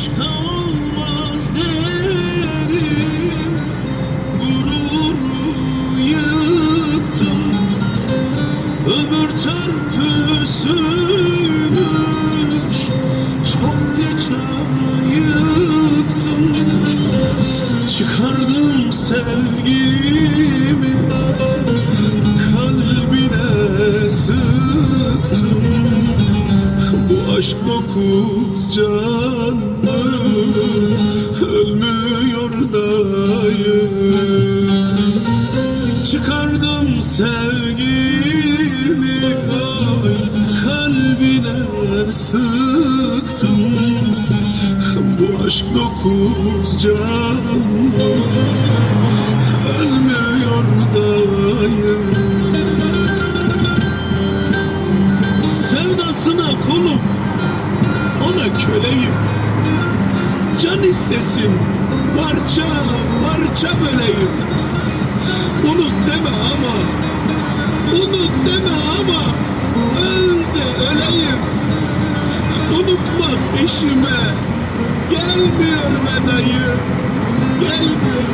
aşkta olmaz dedim Gururu yıktım. Öbür törpüsüymüş Çok geç ayıktım. Çıkardım sevgimi aşk dokuz canlı Ölmüyor dayı. Çıkardım sevgimi ay, Kalbine sıktım. Bu aşk dokuz canlı Ölmüyor dayı kulum Ona köleyim. Can istesin Parça parça böleyim. Unut deme ama Unut deme ama Öl de öleyim. Unutmak işime Gelmiyor be dayı Gelmiyor